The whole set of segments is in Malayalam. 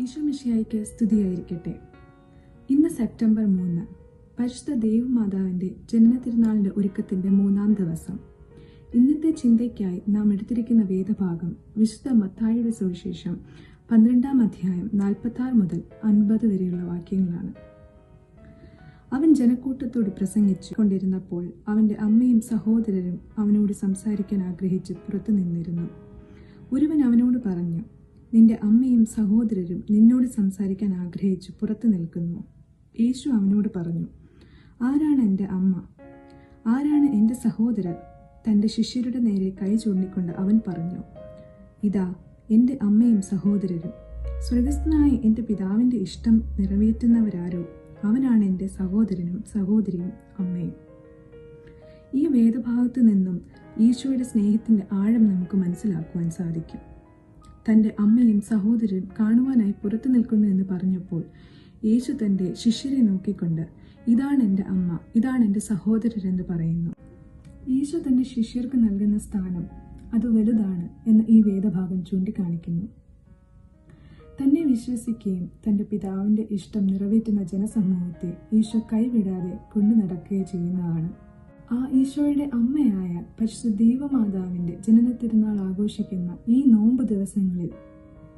ഈശോമിഷിയായിക്ക് സ്തുതിയായിരിക്കട്ടെ. ഇന്ന് സെപ്റ്റംബർ മൂന്ന് പരിശുദ്ധ ദേവമാതാവിന്റെ ജന്മതിരുനാളിന്റെ ഒരുക്കത്തിന്റെ മൂന്നാം ദിവസം. ഇന്നത്തെ ചിന്തയ്ക്കായി നാം എടുത്തിരിക്കുന്ന വേദഭാഗം വിശുദ്ധ മത്തായിയുടെ സുവിശേഷം പന്ത്രണ്ടാം അധ്യായം നാൽപ്പത്തി ആറ് മുതൽ അൻപത് വരെയുള്ള വാക്യങ്ങളാണ്. അവൻ ജനക്കൂട്ടത്തോട് പ്രസംഗിച്ചു കൊണ്ടിരുന്നപ്പോൾ അവന്റെ അമ്മയും സഹോദരരും അവനോട് സംസാരിക്കാൻ ആഗ്രഹിച്ച് പുറത്തു നിന്നിരുന്നു. ഒരുവൻ അവനോട് പറഞ്ഞു നിന്റെ അമ്മയും സഹോദരരും നിന്നോട് സംസാരിക്കാൻ ആഗ്രഹിച്ചു പുറത്തു നിൽക്കുന്നു. യേശു അവനോട് പറഞ്ഞു ആരാണ് എന്റെ അമ്മ? ആരാണ് എന്റെ സഹോദരൻ? തന്റെ ശിഷ്യരുടെ നേരെ കൈ ചൂണ്ടിക്കൊണ്ട് അവൻ പറഞ്ഞു ഇതാ എന്റെ അമ്മയും സഹോദരരും. സ്വർഗസ്ഥനായ എന്റെ പിതാവിന്റെ ഇഷ്ടം നിറവേറ്റുന്നവരാരോ? അവനാണ് എന്റെ സഹോദരനും സഹോദരിയും അമ്മയും. ഈ വേദഭാഗത്തു നിന്നും ഈശോയുടെ സ്നേഹത്തിന്റെ ആഴം നമുക്ക് മനസ്സിലാക്കുവാൻ സാധിക്കും. തന്റെ അമ്മയും സഹോദരനും കാണുവാനായി പുറത്തു നിൽക്കുന്നു എന്ന് പറഞ്ഞപ്പോൾ യേശു തന്റെ ശിഷ്യരെ നോക്കിക്കൊണ്ട് ഇതാണ് എന്റെ അമ്മ ഇതാണ് എന്റെ സഹോദരരെന്ന് പറയുന്നു. യേശു തന്റെ ശിഷ്യർക്ക് നൽകുന്ന സ്ഥാനം അത് വലുതാണ് എന്ന് ഈ വേദഭാഗം ചൂണ്ടിക്കാണിക്കുന്നു. തന്നെ വിശ്വസിക്കുകയും തന്റെ പിതാവിന്റെ ഇഷ്ടം നിറവേറ്റുന്ന ജനസമൂഹത്തെ ഈശോ കൈവിടാതെ കൊണ്ടു നടക്കുകയും ചെയ്യുന്നതാണ്. ആ ഈശോയുടെ അമ്മയായ പരിശുദ്ധ ദൈവമാതാവിന്റെ ജനന തിരുനാൾ ആഘോഷിക്കുന്ന ഈ നോമ്പ് ദിവസങ്ങളിൽ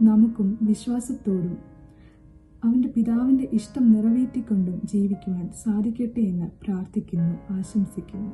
നമുക്കും വിശ്വാസത്തോടും അവന്റെ പിതാവിന്റെ ഇഷ്ടം നിറവേറ്റിക്കൊണ്ടും ജീവിക്കുവാൻ സാധിക്കട്ടെ എന്ന് പ്രാർത്ഥിക്കുന്നു ആശംസിക്കുന്നു.